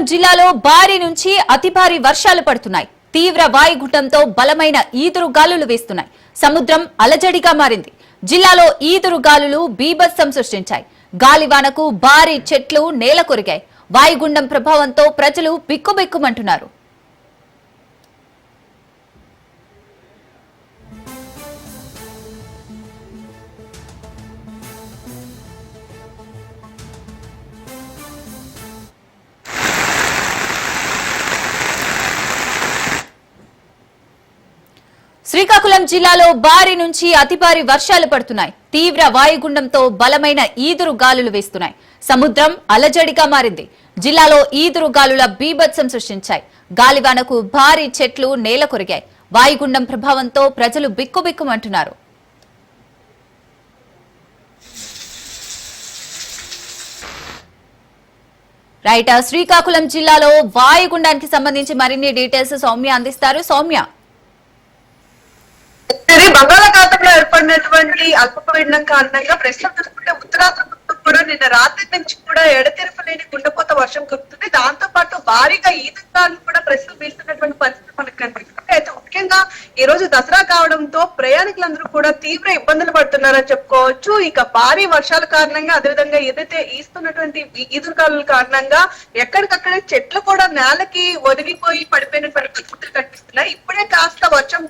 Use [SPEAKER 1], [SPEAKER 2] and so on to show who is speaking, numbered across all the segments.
[SPEAKER 1] శ్రీకాకుళం జిల్లాలో భారీ నుంచి అతి భారీ వర్షాలు పడుతున్నాయి. తీవ్ర వాయుగుండంతో బలమైన ఈదురు గాలులు వేస్తున్నాయి. సముద్రం అలజడిగా మారింది. జిల్లాలో ఈదురు గాలులు బీభత్సం సృష్టించాయి. గాలివానకు భారీ చెట్లు నేల కొరిగాయి వాయుగుండం ప్రభావంతో ప్రజలు బిక్కుబిక్కుమంటున్నారు. శ్రీకాకుళం జిల్లాలో భారీ నుంచి అతి భారీ వర్షాలు పడుతున్నాయి. తీవ్ర వాయుగుండంతో బలమైన ఈదురు గాలులు వేస్తున్నాయి. సముద్రం అలజడిగా మారింది. జిల్లాలో ఈదురు గాలుల బీభత్సం సృష్టించాయి. గాలివానకు భారీ చెట్లు నేల కొరిగాయి. వాయుగుండం ప్రభావంతో ప్రజలు బిక్కుబిక్కుమంటున్నారు. రైట్ శ్రీకాకుళం జిల్లాలో వాయుగుండానికి సంబంధించి మరిన్ని డీటెయిల్స్ సౌమ్య అందిస్తారు. సౌమ్య
[SPEAKER 2] బంగాళాఖాతంలో ఏర్పడినటువంటి అల్పపీడనం కారణంగా ప్రస్తుతం చూసుకుంటే ఉత్తరాంధ్ర కూడా నిన్న రాత్రి నుంచి కూడా ఎడతెరపలేని గుండెపోత వర్షం కురుతుంది దాంతో పాటు భారీగా ఈదుగాలు కూడా ప్రస్తుతం వీస్తున్నటువంటి పరిస్థితి మనకు కనిపిస్తుంది. ముఖ్యంగా ఈ రోజు దసరా కావడంతో ప్రయాణికులందరూ కూడా తీవ్ర ఇబ్బందులు పడుతున్నారని చెప్పుకోవచ్చు. ఇక భారీ వర్షాల కారణంగా అదేవిధంగా ఏదైతే ఈస్తున్నటువంటి ఈదురుగాలుల కారణంగా ఎక్కడికక్కడే చెట్లు కూడా నేలకి ఒదిగిపోయి పడిపోయినటువంటి పరిస్థితులు కనిపిస్తున్నాయి. ఇప్పుడే కాస్త వర్షం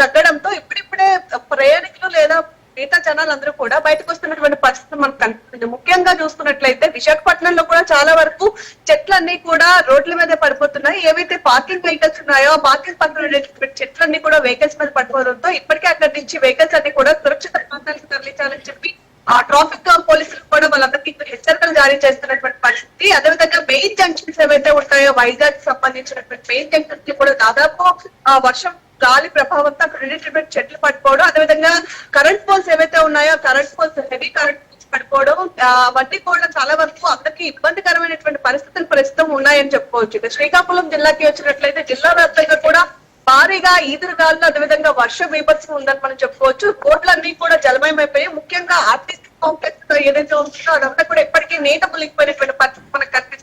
[SPEAKER 2] తగ్గడంతో ఇప్పుడిప్పుడే ప్రయాణికులు లేదా మిగతా జనాలందరూ కూడా బయటకు వస్తున్నటువంటి పరిస్థితి మనకు కనిపిస్తుంది. ముఖ్యంగా చూసుకున్నట్లయితే విశాఖపట్నంలో కూడా చాలా వరకు చెట్లన్నీ కూడా రోడ్ల మీద పడిపోతున్నాయి. ఏవైతే పార్కింగ్ వెహికల్స్ ఉన్నాయో ఆ పార్కింగ్ పక్కన చెట్లన్నీ కూడా వెహికల్స్ మీద పడిపోవడంతో ఇప్పటికే అక్కడి నుంచి వెహికల్స్ అన్ని కూడా సురక్షిత ప్రాంతాలకు తరలించాలని చెప్పి ఆ ట్రాఫిక్ పోలీసులు కూడా వాళ్ళందరికీ హెచ్చరికలు జారీ చేస్తున్నటువంటి పరిస్థితి. అదేవిధంగా మెయిన్ జంక్షన్స్ ఏవైతే ఉంటాయో వైజాగ్ సంబంధించినటువంటి మెయిన్ జంక్షన్స్కి కూడా దాదాపు ఆ వర్షం గాలి ప్రభావంతో అక్కడ ఉండేటటువంటి చెట్లు పడిపోవడం అదేవిధంగా కరెంట్ పోల్స్ ఏవైతే ఉన్నాయో current poles heavy current poles పడిపోవడం వడ్డీ అవన్నీ కూడా చాలా వరకు అందరికీ ఇబ్బందికరమైనటువంటి పరిస్థితులు ప్రస్తుతం ఉన్నాయని చెప్పుకోవచ్చు. ఇక శ్రీకాకుళం జిల్లాకి వచ్చినట్లయితే జిల్లా వ్యాప్తంగా కూడా భారీగా ఈదురుగాలు అదేవిధంగా వర్ష బీభత్సం ఉందని మనం చెప్పుకోవచ్చు. కోట్లన్నీ కూడా జలమయమైపోయి ముఖ్యంగా ఆర్టీసీ కాంప్లెక్స్ ఏదైతే ఉంటుందో అదంతా కూడా ఇప్పటికీ నీట మునిగిపోయినటువంటి పరిస్థితి మనకు కనిపిస్తుంది.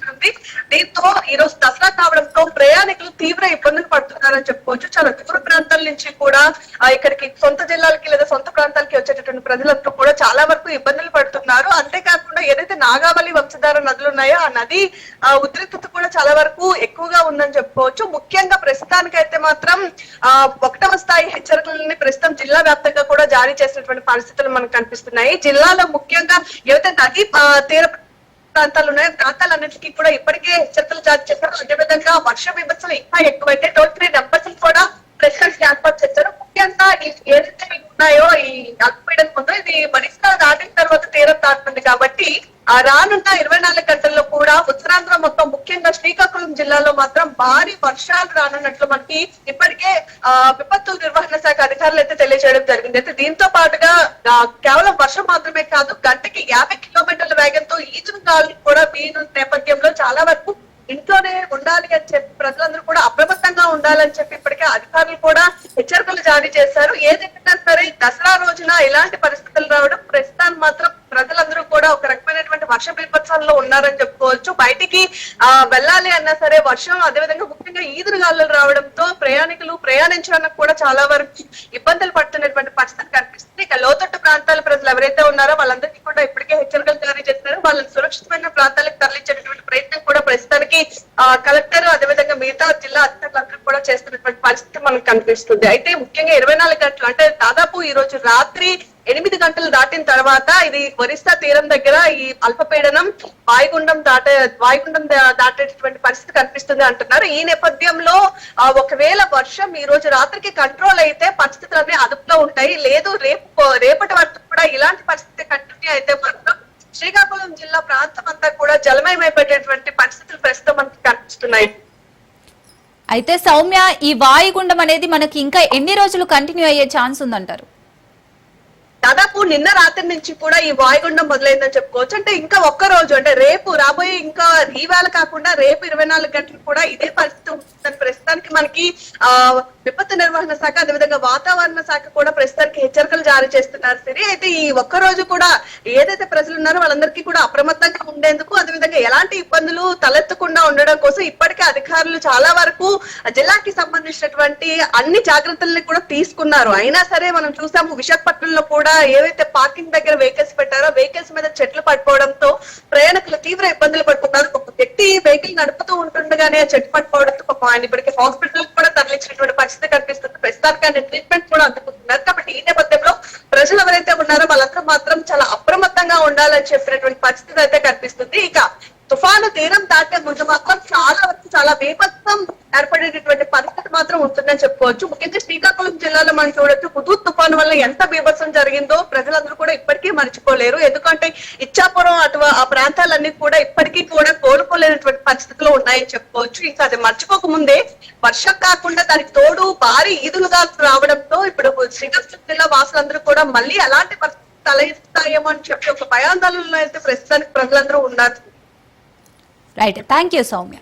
[SPEAKER 2] దీంతో ఈ రోజు దసరా కావడంతో ప్రయాణికులు తీవ్ర ఇబ్బందులు పడుతున్నారని చెప్పుకోవచ్చు. చాలా దూర ప్రాంతాల నుంచి కూడా ఇక్కడికి సొంత జిల్లాలకి లేదా సొంత ప్రాంతాలకి వచ్చేటటువంటి ప్రజలందరూ కూడా చాలా వరకు ఇబ్బందులు పడుతున్నారు. అంతేకాకుండా ఏదైతే నాగావళి వంశధార నదులు ఉన్నాయో ఆ నది ఆ, ఉద్రిక్తత కూడా చాలా వరకు ఎక్కువగా ఉందని చెప్పుకోవచ్చు. ముఖ్యంగా ప్రస్తుతానికైతే మాత్రం ఆ ఒకటవ స్థాయి హెచ్చరికలని ప్రస్తుతం జిల్లా వ్యాప్తంగా కూడా జారీ చేసినటువంటి పరిస్థితులు మనకు కనిపిస్తున్నాయి. జిల్లాలో ముఖ్యంగా ఏవైతే నది తీర ప్రాంతాలు ఉన్నాయి ప్రాంతాలన్నింటికీ కూడా ఇప్పటికే హెచ్చరికలు జారీ చేశారు. అదేవిధంగా వర్ష విభత్సం ఇంకా ఎక్కువైతే టోల్ ఫ్రీ నెంబర్స్ కూడా ప్రెషర్స్ ఏర్పాటు చేశారు. ముఖ్యంగా ఏదైతే ఉన్నాయో ఈ అల్పపీడనం ఉందో ఇది మరిస్తా దాటిన తర్వాత తీరం దాటుతుంది కాబట్టి ఆ రానున్న ఇరవై నాలుగు గంటల్లో కూడా ఉత్తరాంధ్ర మొత్తం ముఖ్యంగా శ్రీకాకుళం జిల్లాలో మాత్రం భారీ వర్షాలు రానున్నట్లు మనకి ఇప్పటికే ఆ విపత్తు నిర్వహణ శాఖ అధికారులు అయితే తెలియజేయడం జరిగింది. అయితే దీంతో పాటుగా కేవలం వర్షం మాత్రమే కాదు గంటకి యాభై కిలోమీటర్ల వేగంతో ఈదురు గాలి కూడా వీరు నేపథ్యంలో చాలా వరకు ఇంట్లోనే ఉండాలి అని చెప్పి ప్రజలందరూ కూడా అప్రమత్తంగా ఉండాలని చెప్పి ఇప్పటికే అధికారులు కూడా హెచ్చరికలు జారీ చేశారు. ఏదైనా సరే దసరా రోజున ఇలాంటి పరిస్థితులు రావడం ప్రస్తుతాన్ని మాత్రం ప్రజలందరూ వర్ష బీభత్సంలో ఉన్నారని చెప్పుకోవచ్చు. బయటికి ఆ వెళ్ళాలి అన్నా సరే వర్షం అదేవిధంగా ముఖ్యంగా ఈదురుగాలు రావడంతో ప్రయాణికులు ప్రయాణించడానికి కూడా చాలా వరకు ఇబ్బందులు పడుతున్నటువంటి పరిస్థితి కనిపిస్తుంది. ఇక లోతట్టు ప్రాంతాల ప్రజలు ఎవరైతే ఉన్నారో వాళ్ళందరికీ కూడా ఇప్పటికే హెచ్చరికలు జారీ చేస్తున్నారు వాళ్ళని సురక్షితమైన ప్రాంతాలకు తరలించేటటువంటి ప్రయత్నం కూడా ప్రస్తుతానికి ఆ కలెక్టర్ అదేవిధంగా మిగతా జిల్లా అధికారులందరూ కూడా చేస్తున్నటువంటి పరిస్థితి మనకు కనిపిస్తుంది. అయితే ముఖ్యంగా ఇరవై నాలుగు గంటలు అంటే దాదాపు ఈ రోజు రాత్రి ఎనిమిది గంటలు దాటిన తర్వాత ఇది ఒరిస్సా తీరం దగ్గర ఈ అల్పపీడనం వాయుగుండం దాటే వాయుగుండం దాటేటటువంటి పరిస్థితి కనిపిస్తుంది అంటున్నారు. ఈ నేపథ్యంలో ఒకవేళ వర్షం ఈ రోజు రాత్రికి కంట్రోల్ అయితే పరిస్థితులన్నీ అదుపులో ఉంటాయి. లేదు రేపు రేపటి వరకు కూడా ఇలాంటి పరిస్థితి కంటిన్యూ అయితే మాత్రం శ్రీకాకుళం జిల్లా ప్రాంతం అంతా కూడా జలమయమైపోయేటటువంటి పరిస్థితులు ప్రస్తుతం మనకి కనిపిస్తున్నాయి.
[SPEAKER 1] అయితే సౌమ్య ఈ వాయుగుండం అనేది మనకి ఇంకా ఎన్ని రోజులు కంటిన్యూ అయ్యే ఛాన్స్ ఉందంటారు?
[SPEAKER 2] దాదాపు నిన్న రాత్రి నుంచి కూడా ఈ వాయుగుండం మొదలైందని చెప్పుకోవచ్చు. అంటే ఇంకా ఒక్క రోజు అంటే రేపు రాబోయే ఇంకా ఈవేళ కాకుండా రేపు ఇరవై నాలుగు గంటలు కూడా ఇదే పరిస్థితి ఉంటుందని ప్రస్తుతానికి మనకి ఆ విపత్తు నిర్వహణ శాఖ అదేవిధంగా వాతావరణ శాఖ కూడా ప్రస్తుతానికి హెచ్చరికలు జారీ చేస్తున్నారు. సరే అయితే ఈ ఒక్క రోజు కూడా ఏదైతే ప్రజలు ఉన్నారో వాళ్ళందరికీ కూడా అప్రమత్తంగా ఉండేందుకు అదేవిధంగా ఎలాంటి ఇబ్బందులు తలెత్తకుండా ఉండడం కోసం ఇప్పటికే అధికారులు చాలా వరకు జిల్లాకి సంబంధించినటువంటి అన్ని జాగ్రత్తల్ని కూడా తీసుకున్నారు. అయినా సరే మనం చూసాము విశాఖపట్నంలో కూడా ఏవైతే పార్కింగ్ దగ్గర వెహికల్స్ పెట్టారో వెహికల్స్ మీద చెట్లు పడిపోవడంతో ప్రయాణికులు తీవ్ర ఇబ్బందులు పడుతున్నారు. ఒక వ్యక్తి వెహికల్ నడుపుతూ ఉంటుండగానే చెట్లు చెట్టు పడిపోవడంతో పాపం అండ్ ఇప్పటికి హాస్పిటల్ కూడా తరలించినటువంటి పరిస్థితి కనిపిస్తుంది. ప్రస్తుతానికి ఆయన ట్రీట్మెంట్ కూడా అందుకుంటున్నారు. కాబట్టి ఈ నేపథ్యంలో ప్రజలు ఎవరైతే ఉన్నారో వాళ్ళందరూ మాత్రం చాలా అప్రమత్తంగా ఉండాలని చెప్పినటువంటి పరిస్థితి అయితే కనిపిస్తుంది. ఇక తుఫాను తీరం దాటే ముందు మాత్రం చాలా వరకు చాలా బీభత్సం ఏర్పడేటటువంటి పరిస్థితి మాత్రం ఉంటుందని చెప్పుకోవచ్చు. ముఖ్యంగా శ్రీకాకుళం జిల్లాలో మనం చూడొచ్చు హుదూద్ తుఫాను వల్ల ఎంత బీభత్సం జరిగిందో ప్రజలందరూ కూడా ఇప్పటికీ మర్చిపోలేరు. ఎందుకంటే ఇచ్చాపురం అటు ఆ ప్రాంతాలన్నీ కూడా ఇప్పటికీ కూడా కోలుకోలేనటువంటి పరిస్థితులు ఉన్నాయని చెప్పుకోవచ్చు. ఇంకా అది మర్చిపోక ముందే వర్షం కాకుండా దానికి తోడు భారీ ఈదులుగా రావడంతో ఇప్పుడు శ్రీకాకుళం జిల్లా వాసులందరూ కూడా మళ్ళీ అలాంటి పరిస్థితి తలెత్తాయేమో అని చెప్పి ఒక భయాందోళనలో అయితే ప్రస్తుతానికి ప్రజలందరూ ఉన్నారు.
[SPEAKER 1] Right thank you Soumya